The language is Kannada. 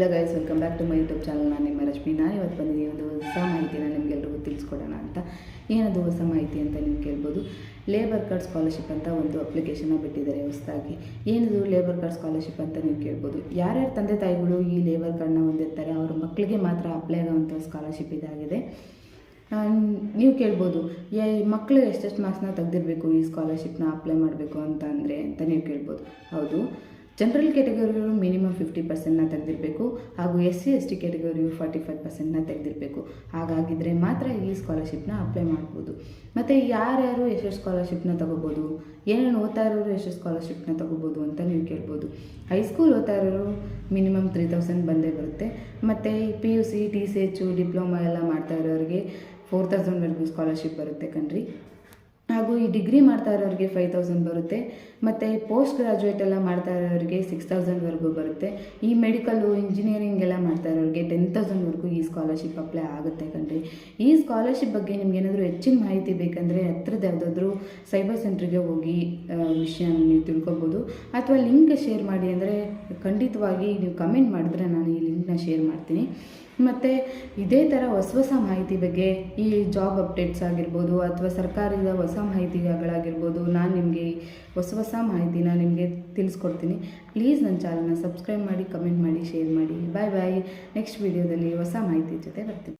Hello guys welcome back to my YouTube channel ನಾನು ನಿಮ್ಮ ರಶ್ಮಿ. ನಾನು ಇವತ್ತು ಬಂದಿದ್ದೀನಿ ಒಂದು ಹೊಸ ಮಾಹಿತಿನ ನಿಮಗೆಲ್ರಿಗೂ ತಿಳಿಸ್ಕೊಡೋಣ ಅಂತ. ಏನದು ಹೊಸ ಮಾಹಿತಿ ಅಂತ ನೀವು ಕೇಳ್ಬೋದು. ಲೇಬರ್ ಕಾರ್ಡ್ ಸ್ಕಾಲರ್ಶಿಪ್ ಅಂತ ಒಂದು ಅಪ್ಲಿಕೇಶನ್ನ ಬಿಟ್ಟಿದ್ದಾರೆ ಹೊಸದಾಗಿ. ಏನದು ಲೇಬರ್ ಕಾರ್ಡ್ ಸ್ಕಾಲರ್ಶಿಪ್ ಅಂತ ನೀವು ಕೇಳ್ಬೋದು. ಯಾರ್ಯಾರ ತಂದೆ ತಾಯಿಗಳು ಈ ಲೇಬರ್ ಕಾರ್ಡ್ನ ಹೊಂದಿರ್ತಾರೆ, ಅವ್ರ ಮಕ್ಕಳಿಗೆ ಮಾತ್ರ ಅಪ್ಲೈ ಆಗುವಂಥ ಸ್ಕಾಲರ್ಶಿಪ್ ಇದಾಗಿದೆ. ನೀವು ಕೇಳ್ಬೋದು ಏ ಮಕ್ಕಳು ಎಷ್ಟೆಷ್ಟು ಮಾರ್ಕ್ಸ್ನ ತೆಗೆದಿರಬೇಕು, ಈ ಸ್ಕಾಲರ್ಶಿಪ್ನ ಅಪ್ಲೈ ಮಾಡಬೇಕು ಅಂತ ಅಂದರೆ ಅಂತ ನೀವು ಕೇಳ್ಬೋದು. ಹೌದು. ಜನರಲ್ ಕ್ಯಾಟಗರಿಯವರು ಮಿನಿಮಮ್ ಫಿಫ್ಟಿ ಪರ್ಸೆಂಟ್ನ ತೆಗೆದಿರಬೇಕು ಹಾಗೂ ಎಸ್ ಸಿ ಎಸ್ ಟಿ ಕ್ಯಾಟಗರಿಯು ಫಾರ್ಟಿ ಫೈವ್ ಪರ್ಸೆಂಟ್ನ ತೆಗೆದಿರಬೇಕು. ಹಾಗಾಗಿದ್ದರೆ ಮಾತ್ರ ಈ ಸ್ಕಾಲರ್ಶಿಪ್ನ ಅಪ್ಲೈ ಮಾಡ್ಬೋದು. ಮತ್ತು ಯಾರ್ಯಾರು ಎಷ್ಟೆಷ್ಟು ಸ್ಕಾಲರ್ಶಿಪ್ನ ತಗೋಬೋದು? ಏನೇನು ಓದ್ತಾ ಇರೋರು ಎಷ್ಟು ಸ್ಕಾಲರ್ಶಿಪ್ನ ತಗೋಬೋದು ಅಂತ ನೀವು ಕೇಳ್ಬೋದು. ಹೈಸ್ಕೂಲ್ ಓದ್ತಾ ಇರೋರು ಮಿನಿಮಮ್ ತ್ರೀ ತೌಸಂಡ್ ಬಂದೇ ಬರುತ್ತೆ. ಮತ್ತು P U C T C H diploma ಎಲ್ಲ ಮಾಡ್ತಾ ಇರೋರಿಗೆ ಫೋರ್ ತೌಸಂಡ್ವರೆಗೂ ಸ್ಕಾಲರ್ಶಿಪ್ ಬರುತ್ತೆ ಕಣ್ರಿ. ಹಾಗೂ ಈ ಡಿಗ್ರಿ ಮಾಡ್ತಾ ಇರೋರಿಗೆ ಫೈವ್ ತೌಸಂಡ್ ಬರುತ್ತೆ. ಮತ್ತು ಪೋಸ್ಟ್ ಗ್ರಾಜುಯೇಟ್ ಎಲ್ಲ ಮಾಡ್ತಾ ಇರೋರಿಗೆ ಸಿಕ್ಸ್ ತೌಸಂಡ್ವರೆಗೂ ಬರುತ್ತೆ. ಈ ಮೆಡಿಕಲ್ಲು ಇಂಜಿನಿಯರಿಂಗ್ ಎಲ್ಲ ಮಾಡ್ತಾ ಇರೋರಿಗೆ ಟೆನ್ ತೌಸಂಡ್ವರೆಗೂ ಈ ಸ್ಕಾಲರ್ಶಿಪ್ ಅಪ್ಲೈ ಆಗುತ್ತೆ ಕಣ್ರಿ. ಈ ಸ್ಕಾಲರ್ಶಿಪ್ ಬಗ್ಗೆ ನಿಮ್ಗೆ ಏನಾದರೂ ಹೆಚ್ಚಿನ ಮಾಹಿತಿ ಬೇಕಂದರೆ ಹತ್ರದ ಯಾವುದಾದ್ರೂ ಸೈಬರ್ ಸೆಂಟ್ರಿಗೆ ಹೋಗಿ ವಿಷಯ ನೀವು ತಿಳ್ಕೊಬೋದು. ಅಥವಾ ಲಿಂಕ್ ಶೇರ್ ಮಾಡಿ ಅಂದರೆ ಖಂಡಿತವಾಗಿ ನೀವು ಕಮೆಂಟ್ ಮಾಡಿದ್ರೆ ನಾನು ಈ ಲಿಂಕ್ನ ಶೇರ್ ಮಾಡ್ತೀನಿ. ಮತ್ತು ಇದೇ ಥರ ಹೊಸ ಹೊಸ ಮಾಹಿತಿ ಬಗ್ಗೆ ಈ ಜಾಬ್ ಅಪ್ಡೇಟ್ಸ್ ಆಗಿರ್ಬೋದು ಅಥವಾ ಸರ್ಕಾರದ ಹೊಸ ಮಾಹಿತಿಗಳಾಗಿರ್ಬೋದು ನಾನು ನಿಮಗೆ ಹೊಸ ಹೊಸ ಮಾಹಿತಿನ ನಿಮಗೆ ತಿಳಿಸ್ಕೊಡ್ತೀನಿ. ಪ್ಲೀಸ್ ನನ್ನ ಚಾನಲ್ನ ಸಬ್ಸ್ಕ್ರೈಬ್ ಮಾಡಿ ಕಮೆಂಟ್ ಮಾಡಿ ಶೇರ್ ಮಾಡಿ. ಬಾಯ್ ಬಾಯ್ ನೆಕ್ಸ್ಟ್ ವೀಡಿಯೋದಲ್ಲಿ ಹೊಸ ಮಾಹಿತಿ ಜೊತೆ ಬರ್ತೀನಿ.